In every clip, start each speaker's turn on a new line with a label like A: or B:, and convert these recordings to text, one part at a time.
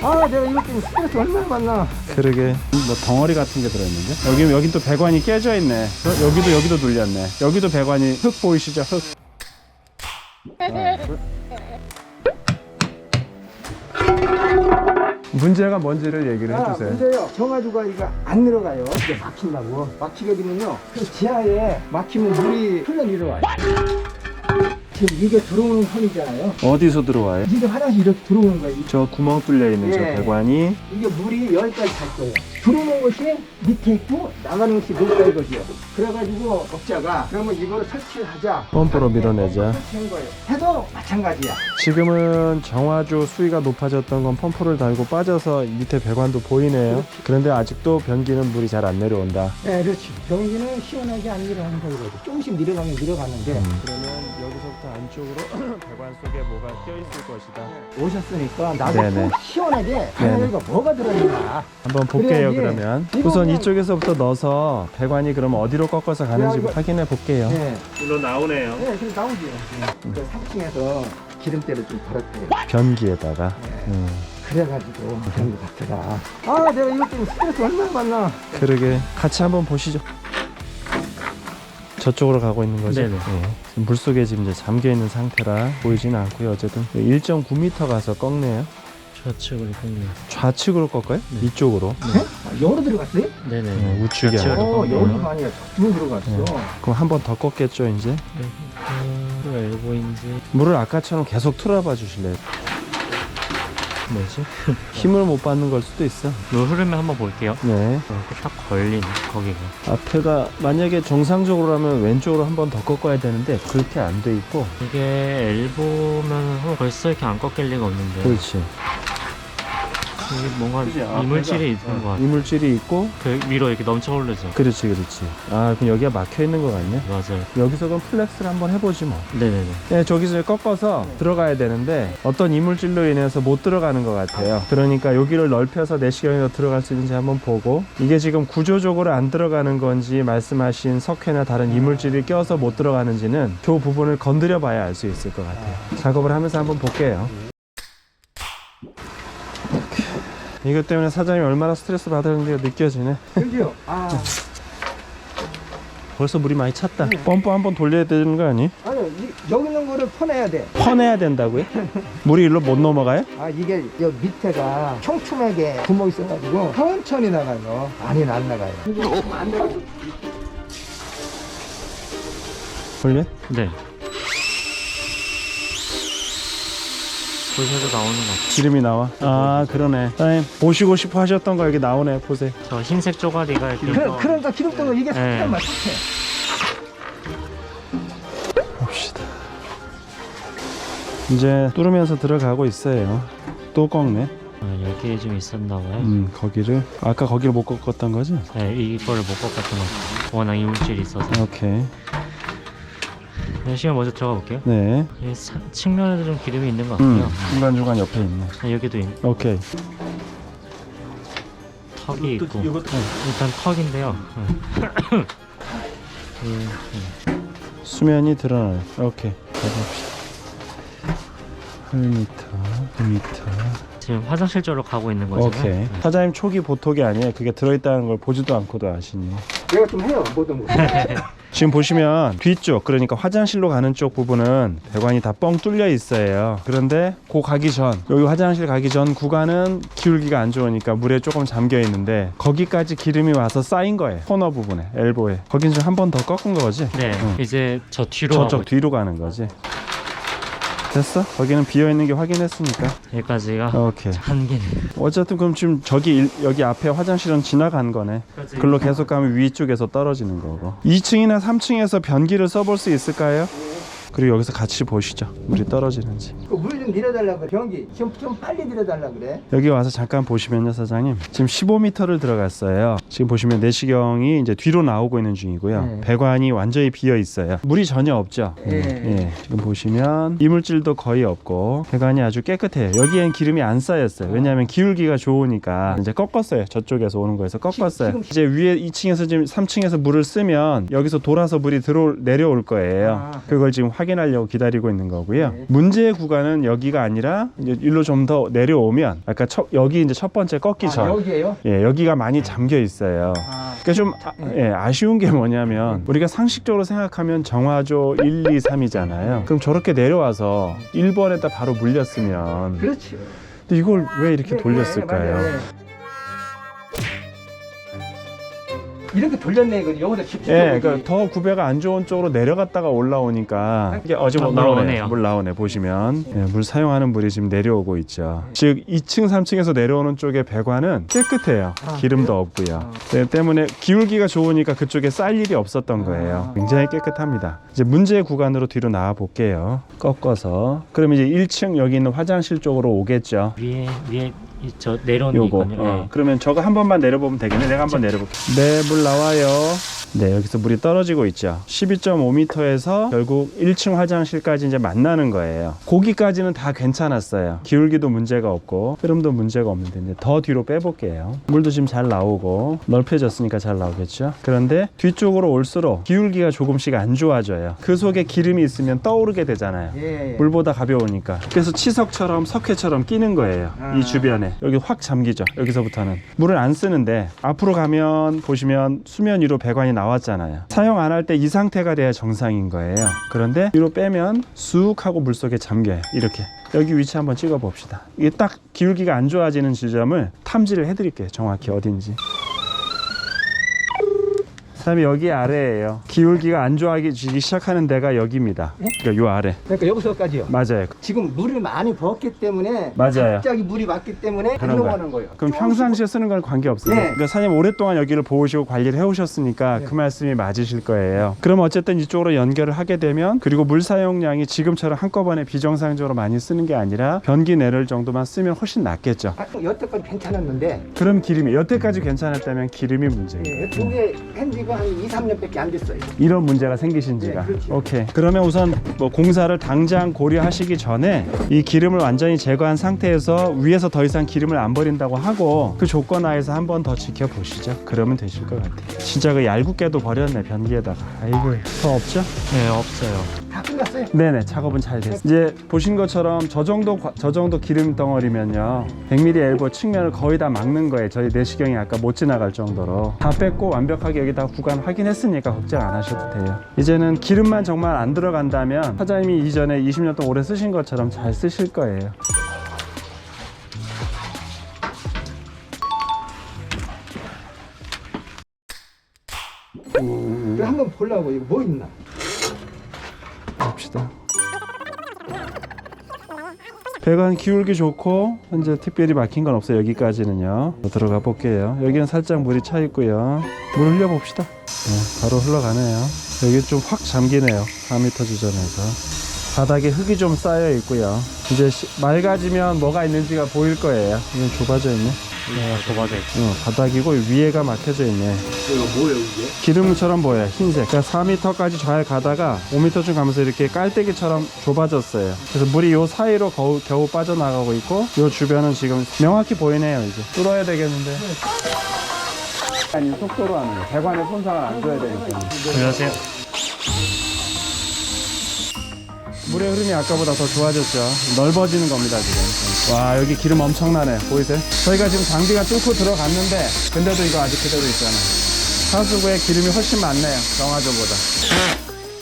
A: 아 내가 이것 때문에 스트레스 얼마나 받나.
B: 그러게. 뭐 덩어리 같은 게 들어있는데? 여기 여긴 또 배관이 깨져 있네. 어, 여기도 여기도 눌렸네. 여기도 배관이 흙 보이시죠? 흙. 문제가 뭔지를 얘기를
A: 아
B: 해주세요.
A: 문제요. 정화조가 이거 안 내려가요. 이게 막힌다고. 막히게 되면요. 그 지하에 막히면 물이 흘러 내려와요 지금 이게 들어오는 선이잖아요
B: 어디서 들어와요?
A: 이게 화장실 이렇게 들어오는 거예요
B: 저 구멍 뚫려 있는 저
A: 예.
B: 배관이
A: 이게 물이 여기까지 갈 거예요. 들어오는 것이 밑에 있고 나가는 것이 높다 이것이요. 그래가지고 업자가 그러면 이걸 설치를 하자.
B: 펌프로 밀어내자
A: 설치한 거예요. 해도 마찬가지야.
B: 지금은 정화조 수위가 높아졌던 건 펌프를 달고 빠져서 밑에 배관도 보이네요 그런데 아직도 변기는 물이 잘 안 내려온다
A: 네, 그렇지. 경기는 시원하게 안 내려가는 거거든. 조금씩 내려가면 내려가는데
B: 그러면 여기서부터 안쪽으로 배관 속에 뭐가 껴있을 것이다
A: 오셨으니까 나도
B: 네네.
A: 꼭 시원하게. 하나가 뭐가 들어있나.
B: 한번 볼게요
A: 그래야지.
B: 그러면
A: 이거
B: 우선 이쪽에서부터 넣어서 배관이 그럼 어디로 꺾어서 가는지
A: 그래가지고-
B: 확인해 볼게요
A: 네,
B: 물론 나오네요
A: 네, 그럼 나오지. 네. 3층에서 기름때를 좀 걸었대요.
B: 변기에다가
A: 네.
B: 음,
A: 그래가지고 그런 것 같더라. 아, 내가 이것 때문에 스트레스 얼마나 받나.
B: 그러게 같이 한번 보시죠 저쪽으로 가고 있는 거죠?
C: 네네.
B: 네. 지금 물속에 지금 이제 잠겨 있는 상태라 보이지는 않고요 어쨌든 1.9m 가서 꺾네요
C: 좌측으로 꺾네요.
B: 좌측으로 꺾어요?
C: 네.
B: 이쪽으로
A: 네? 아, 열어 들어갔어요?
C: 네네.
B: 네, 우측이
C: 좌측으로
B: 아니라.
A: 어,
C: 꺾네요.
A: 여기가 아니라 저쪽으로 들어갔어.
B: 네. 그럼 한 번 더 꺾겠죠 이제
C: 또 엘보인지
B: 물을 아까처럼 계속 틀어봐 주실래요?
C: 뭐지?
B: 힘을 못 받는 걸 수도 있어
C: 물 흐르면 한번 볼게요.
B: 네
C: 이렇게 딱 걸리네 거기가.
B: 앞에가 만약에 정상적으로라면 왼쪽으로 한 번 더 꺾어야 되는데 그렇게 안 돼 있고
C: 이게 엘보면 벌써 이렇게 안 꺾일 리가 없는데
B: 그렇지
C: 이게 뭔가
B: 그치, 앞에가-
C: 이물질이 있는 것 같아.
B: 이물질이 있고
C: 그 위로 이렇게 넘쳐 오르죠.
B: 그렇지 그렇지. 아 그럼 여기가 막혀 있는 거 같네.
C: 맞아요.
B: 여기서 그럼 플렉스를 한번 해보지 뭐.
C: 네네네.
B: 네, 저기서 꺾어서 들어가야 되는데 어떤 이물질로 인해서 못 들어가는 것 같아요. 그러니까 여기를 넓혀서 내시경에서 들어갈 수 있는지 한번 보고 이게 지금 구조적으로 안 들어가는 건지 말씀하신 석회나 다른 이물질이 껴서 못 들어가는지는 그 부분을 건드려 봐야 알 수 있을 것 같아요. 작업을 하면서 한번 볼게요 이것 때문에 사장님이 얼마나 스트레스 받았는지가 느껴지네
A: 그죠? 아,
B: 벌써 물이 많이 찼다 펌프 한번 돌려야 되는 거 아니?
A: 아니, 이, 여기 있는 거를 퍼내야 돼.
B: 퍼내야 된다고요? 물이 일로 못 넘어가요?
A: 아, 이게 여 밑에가 촘촘하게 구멍이 있어가지고 천천히 나가요. 나가요. 안 나가요.
B: 돌려?
C: 네. 보셔도 나오는 것 같아요.
B: 기름이 나와. 아 그러네. 사장님 보시고 싶어 하셨던 거 여기 나오네. 보세요.
C: 저 흰색 쪼가리가 이렇게
A: 그,
C: 또-
A: 그러니까 기름때가 이게
C: 네.
A: sakhe만 sakhe.
B: 봅시다. 이제 뚫으면서 들어가고 있어요. 또 꺾네.
C: 아, 여기에 좀 있었나 봐요.
B: 음 거기를 아까 거기를 못 꺾었던 거지?
C: 네, 이거를 못 꺾었던 것 같아요. 워낙 이물질이 있어서.
B: 오케이.
C: 네, 시간 먼저 들어가 볼게요.
B: 네.
C: 이 사- 측면에도 좀 기름이 있는
B: 것음
C: 같고요.
B: 중간 중간 옆에 있네.
C: 아, 여기도 있-
B: 오케이.
C: 턱이 있고.
B: 이것도
C: 네, 일단 턱인데요. 네. 음,
B: 수면이 드러나요. 오케이. 가봅시다. 8m, 2m.
C: 지금 화장실 쪽으로 가고 있는 거죠.
B: 오케이. 사장님 초기 보톡이 아니에요. 그게 들어있다는 걸 보지도 않고도 아시니.
A: 내가 좀 해요, 뭐든 뭐.
B: 지금 보시면 뒤쪽 그러니까 화장실로 가는 쪽 부분은 배관이 다 뻥 뚫려 있어요 그런데 그 가기 전 여기 화장실 가기 전 구간은 기울기가 안 좋으니까 물에 조금 잠겨 있는데 거기까지 기름이 와서 쌓인 거예요 코너 부분에 엘보에 거긴 좀 한 번 더 꺾은 거지
C: 네,
B: 응.
C: 이제 저 뒤로
B: 저쪽
C: 가고
B: 뒤로 가는 거지 됐어? 거기는 비어 있는 게 확인했으니까
C: 여기까지가
B: 오케이
C: 한계네.
B: 어쨌든 그럼 지금 저기 일- 여기 앞에 화장실은 지나간 거네 글로 계속 가면 위쪽에서 떨어지는 거고 2층이나 3층에서 변기를 써볼 수 있을까요? 그리고 여기서 같이 보시죠 물이 떨어지는지
A: 그물좀 내려달라 그래. 경기 좀, 좀 빨리 내려달라 그래.
B: 여기 와서 잠깐 보시면요 사장님 지금 15m를 들어갔어요 지금 보시면 내시경이 이제 뒤로 나오고 있는 중이고요.
A: 네.
B: 배관이 완전히 비어 있어요. 물이 전혀 없죠.
A: 예.
B: 예, 지금 보시면 이물질도 거의 없고 배관이 아주 깨끗해요. 여기엔 기름이 안 쌓였어요. 왜냐하면 기울기가 좋으니까 이제 꺾었어요. 저쪽에서 오는 거에서 꺾었어요.
A: 지금-
B: 이제 위에 2층에서 지금 3층에서 물을 쓰면 여기서 돌아서 물이 들어 내려올 거예요.
A: 아.
B: 그걸 지금 확인하려고 기다리고 있는 거고요.
A: 네.
B: 문제의 구간은 여기가 아니라 이제 일로 좀 더 내려오면 아까 첫, 여기 이제 첫 번째 꺾기
A: 아,
B: 전
A: 여기에요?
B: 예, 여기가 많이 잠겨 있어요.
A: 아,
B: 그러니까 좀 아, 예, 아쉬운 게 뭐냐면 우리가 상식적으로 생각하면 정화조 1, 2, 3이잖아요. 그럼 저렇게 내려와서 1번에다 바로 물렸으면
A: 그렇지.
B: 근데 이걸 왜 이렇게
A: 네,
B: 돌렸을까요?
A: 네, 맞아요. 이렇게 돌렸네 이거 여기다 깊이
B: 예, 그러니까 더 구배가 안 좋은 쪽으로 내려갔다가 올라오니까 이게 어제
C: 아, 뭐물
B: 나오네,
C: 나오네요.
B: 물 나오네 보시면 예, 물 사용하는 물이 지금 내려오고 있죠. 즉 2층, 3층에서 내려오는 쪽의 배관은 깨끗해요.
A: 아,
B: 기름도 없고요. 네, 때문에 기울기가 좋으니까 그쪽에 쌀 일이 없었던 거예요.
A: 아.
B: 굉장히 깨끗합니다. 이제 문제의 구간으로 뒤로 나와 볼게요. 꺾어서 그럼 이제 1층 여기 있는 화장실 쪽으로 오겠죠.
C: 위에 위에 이- 저 내려오는
B: 요거.
C: 있거든요.
B: 어,
C: 네.
B: 그러면 저거 한 번만 내려보면 되겠네. 내가 한번 내려볼게. 네, 물 나와요. 네, 여기서 물이 떨어지고 있죠. 12.5m에서 결국 1층 화장실까지 이제 만나는 거예요. 거기까지는 다 괜찮았어요. 기울기도 문제가 없고 흐름도 문제가 없는데 이제 더 뒤로 빼볼게요. 물도 지금 잘 나오고 넓혀졌으니까 잘 나오겠죠. 그런데 뒤쪽으로 올수록 기울기가 조금씩 안 좋아져요. 그 속에 기름이 있으면 떠오르게 되잖아요.
A: 예, 예.
B: 물보다 가벼우니까 그래서 치석처럼 석회처럼 끼는 거예요
A: 아.
B: 이 주변에 여기 확 잠기죠 여기서부터는 물을 안 쓰는데 앞으로 가면 보시면 수면 위로 배관이 나왔잖아요. 사용 안 할 때 이 상태가 돼야 정상인 거예요. 그런데 뒤로 빼면 쑥 하고 물속에 잠겨요 이렇게. 여기 위치 한번 찍어 봅시다. 이게 딱 기울기가 안 좋아지는 지점을 탐지를 해 드릴게요. 정확히 어딘지. 그 다음에 여기 아래예요 기울기가 안 좋아지기 시작하는 데가 여기입니다 그러니까 요 아래
A: 그러니까 여기서까지요.
B: 맞아요
A: 지금 물을 많이 부었기 때문에
B: 맞아요.
A: 갑자기 물이 왔기 때문에 흘러가는 거예요.
B: 그럼 평상시에 쓰는 건 관계 없어요.
A: 네.
B: 그러니까 사장님 오랫동안 여기를 보시고 관리를 해오셨으니까
A: 네.
B: 그 말씀이 맞으실 거예요. 그럼 어쨌든 이쪽으로 연결을 하게 되면 그리고 물 사용량이 지금처럼 한꺼번에 비정상적으로 많이 쓰는 게 아니라 변기 내릴 정도만 쓰면 훨씬 낫겠죠.
A: 아, 여태까지 괜찮았는데
B: 그럼 기름이 여태까지 괜찮았다면 기름이 문제예요.
A: 예, 이게 핸디가 한 2, 3년밖에 안 됐어요.
B: 이런 문제가 생기신 지가
A: 네, 그렇죠.
B: 오케이 그러면 우선 뭐 공사를 당장 고려하시기 전에 이 기름을 완전히 제거한 상태에서 위에서 더 이상 기름을 안 버린다고 하고 그 조건 하에서 한 번 더 지켜보시죠 그러면 되실 것 같아요 진짜 그 얄궂게도 버렸네 변기에다가 아이고 더 없죠?
C: 네, 없어요.
A: 다 끝났어요.
B: 네네 작업은 잘 됐어요 이제 보신 것처럼 저 정도 과- 저 정도 기름 덩어리면요 100mm 엘보 측면을 거의 다 막는 거예요 저희 내시경이 아까 못 지나갈 정도로 다 뺐고 완벽하게 여기 다 구간 확인했으니까 걱정 안 하셔도 돼요 이제는 기름만 정말 안 들어간다면 사장님이 이전에 20년 동안 오래 쓰신 것처럼 잘 쓰실 거예요
A: 한번 보려고 이거 뭐 있나?
B: 봅시다. 배관 기울기 좋고 현재 특별히 막힌 건 없어요 여기까지는요. 더 들어가 볼게요. 여기는 살짝 물이 차 있고요. 물 흘려 봅시다. 네, 바로 흘러가네요. 여기 좀 확 잠기네요 4m 지점에서. 바닥에 흙이 좀 쌓여 있고요. 이제 시- 맑아지면 뭐가 있는지가 보일 거예요. 이건 좁아져 있네
C: 네, 좁아져 있어요.
B: 어, 바닥이고 위에가 막혀져 있네.
A: 이거 뭐예요 이게?
B: 기름처럼 보여요 흰색. 그러니까 4m까지 잘 가다가 5m쯤 가면서 이렇게 깔때기처럼 좁아졌어요. 그래서 물이 요 사이로 겨우, 겨우 빠져나가고 있고 요 주변은 지금 명확히 보이네요 이제. 뚫어야 되겠는데. 아니 속도로 하는 거. 배관에 손상을 안 줘야 되니까.
C: 안녕하세요.
B: 물의 흐름이 아까보다 더 좋아졌죠. 넓어지는 겁니다 지금 와 여기 기름 엄청나네. 보이세요? 저희가 지금 장비가 뚫고 들어갔는데 근데도 이거 아직 그대로 있잖아요. 하수구에 기름이 훨씬 많네요 정화조보다.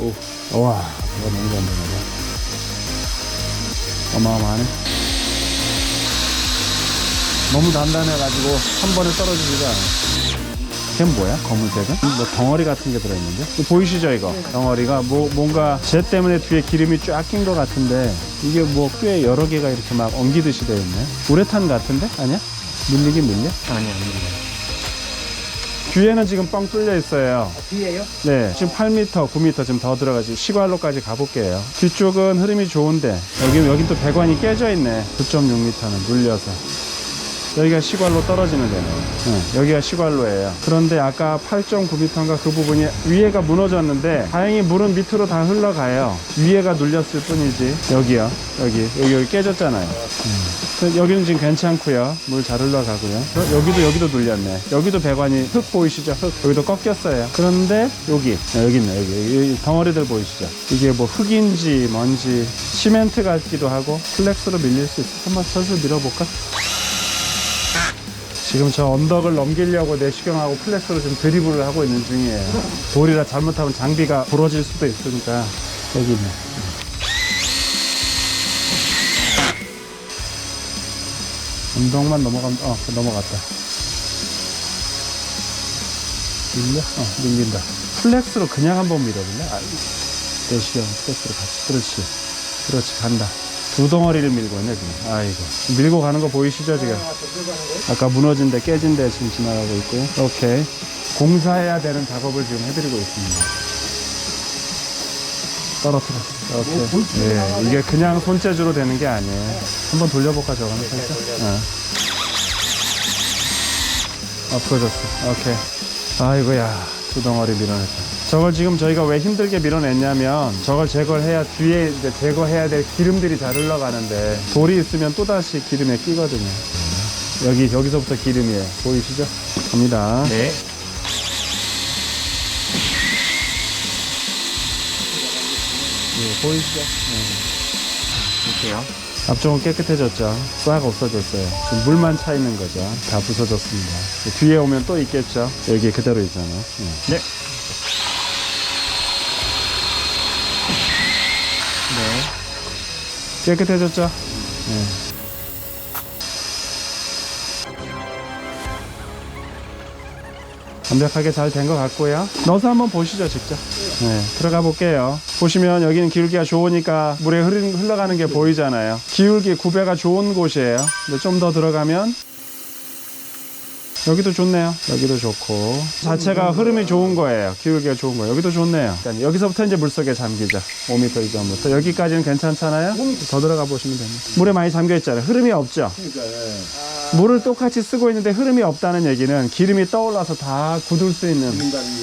B: 오, 와 이거 너무 단단하다 어마어마하네. 너무 단단해가지고 한 번에 떨어지지가 않아 걔는 뭐야? 검은색은? 뭐 덩어리 같은 게 들어있는데? 이거 보이시죠 이거? 덩어리가 뭐 뭔가 재 때문에 뒤에 기름이 쫙 낀 것 같은데 이게 뭐 꽤 여러 개가 이렇게 막 엉기듯이 되어 있네 우레탄 같은데? 아니야? 밀리긴 밀려?
C: 아니, 아닙니다.
B: 뒤에는 지금 뻥 뚫려 있어요
A: 뒤에요?
B: 네 지금 8m 9m 지금 더 들어가지 시관로까지 가볼게요 뒤쪽은 흐름이 좋은데 여기 여긴 또 배관이 깨져 있네 9.6m는 눌려서 여기가 시관로 떨어지는 데네요. 네, 여기가 시관로예요. 그런데 아까 8.9m인가 그 부분이 위에가 무너졌는데 다행히 물은 밑으로 다 흘러가요. 위에가 눌렸을 뿐이지. 여기요. 여기. 여기, 여기 깨졌잖아요. 그 여기는 지금 괜찮고요. 물 잘 흘러가고요. 어, 여기도 여기도 눌렸네. 여기도 배관이 흙 보이시죠? 흙. 여기도 꺾였어요. 그런데 여기 아, 여기 있네. 여기, 여기, 여기 덩어리들 보이시죠? 이게 뭐 흙인지 뭔지 시멘트 같기도 하고 플렉스로 밀릴 수 있어. 한번 슬슬 밀어볼까? 지금 저 언덕을 넘기려고 내시경하고 플렉스로 지금 드리블을 하고 있는 중이에요. 돌이라 잘못하면 장비가 부러질 수도 있으니까 여기 있네. 운동만 넘어가면 어 넘어갔다 밀려? 어 밀린다 플렉스로 그냥 한번 밀어볼래? 아, 내시경 플렉스로 같이 그렇지 그렇지 간다 두 덩어리를 밀고 있네 지금. 아이고. 밀고 가는 거 보이시죠 지금? 아까 무너진 데 깨진 데 지금 지나가고 있고요 오케이. 공사해야 되는 작업을 지금 해드리고 있습니다. 떨어뜨렸어 오케이. 예, 이게 그냥 손재주로 되는 게 아니에요. 한번 돌려볼까 저거는? 살짝? 어. 아 풀어졌어. 오케이. 아이고야. 두 덩어리 밀어냈다 저걸 지금 저희가 왜 힘들게 밀어냈냐면 저걸 제거를 해야 뒤에 이제 제거해야 될 기름들이 잘 흘러가는데 돌이 있으면 또다시 기름에 끼거든요 여기 여기서부터 기름이에요 보이시죠 갑니다
C: 네.
B: 예, 보이시죠
C: 볼게요.
B: 앞쪽은 깨끗해졌죠. 싹 없어졌어요. 지금 물만 차 있는 거죠. 다 부서졌습니다. 뒤에 오면 또 있겠죠. 여기 그대로 있잖아요. 예.
C: 네.
B: 깨끗해졌죠. 예. 완벽하게 잘 된 것 같고요. 넣어서 한번 보시죠, 직접. 네, 들어가 볼게요. 보시면 여기는 기울기가 좋으니까 물에 흐르, 흘러가는 게 보이잖아요. 기울기 구배가 좋은 곳이에요. 근데 좀 더 들어가면 여기도 좋네요. 여기도 좋고 자체가 흐름이 좋은 거예요. 기울기가 좋은 거예요. 여기도 좋네요. 그러니까 여기서부터 이제 물속에 잠기죠. 5m 이전부터 여기까지는 괜찮잖아요. 더 들어가 보시면 됩니다. 물에 많이 잠겨 있잖아요. 흐름이 없죠. 물을 똑같이 쓰고 있는데 흐름이 없다는 얘기는 기름이 떠올라서 다 굳을 수 있는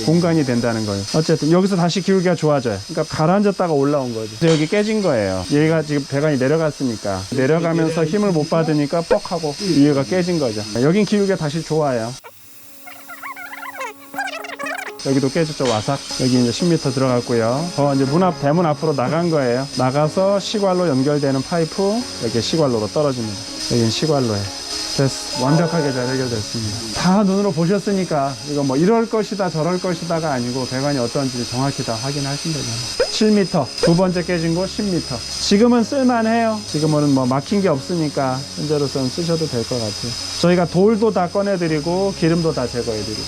B: 공간이 된다는 거예요. 어쨌든 여기서 다시 기울기가 좋아져요. 그러니까 가라앉았다가 올라온 거죠. 그래서 여기 깨진 거예요. 얘가 지금 배관이 내려갔으니까 내려가면서 힘을 못 받으니까 뻑 하고 위에가 깨진 거죠. 여긴 기울기가 다시 좋아요. 여기도 깨졌죠 와삭 여기 이제 10m 들어갔고요 어 이제 문 앞 대문 앞으로 나간 거예요 나가서 시관로 연결되는 파이프 여기 시관로로 떨어집니다 여기는 시관로에 됐어 완벽하게 잘 해결됐습니다. 다 눈으로 보셨으니까 이거 뭐 이럴 것이다 저럴 것이다가 아니고 배관이 어떤지 정확히 다 확인하신 거잖아요 7m 두 번째 깨진 곳 10m 지금은 쓸만해요. 지금은 뭐 막힌 게 없으니까 현재로서는 쓰셔도 될 것 같아요. 저희가 돌도 다 꺼내드리고 기름도 다 제거해드리고.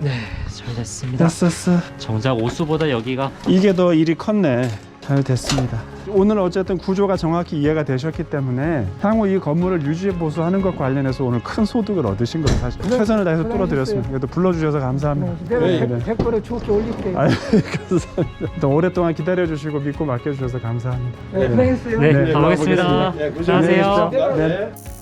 C: 네, 잘 됐습니다.
B: 됐었어.
C: 정작 오수보다 여기가
B: 이게 더 일이 컸네. 잘 됐습니다. 오늘 어쨌든 구조가 정확히 이해가 되셨기 때문에 향후 이 건물을 유지 보수하는 것 관련해서 오늘 큰 소득을 얻으신 거예요. 사실 최선을 다해서 뚫어드렸습니다. 그래도 불러주셔서 감사합니다.
A: 내가
B: 네,
A: 백-
B: 네.
A: 백번에 좋게 올릴게.
B: 아유, 감사합니다. 또 오랫동안 기다려주시고 믿고 맡겨주셔서 감사합니다.
A: 네, 고생했어요.
C: 네,
B: 네,
C: 가보겠습니다.
B: 가보겠습니다.
C: 안녕하세요.
B: 네.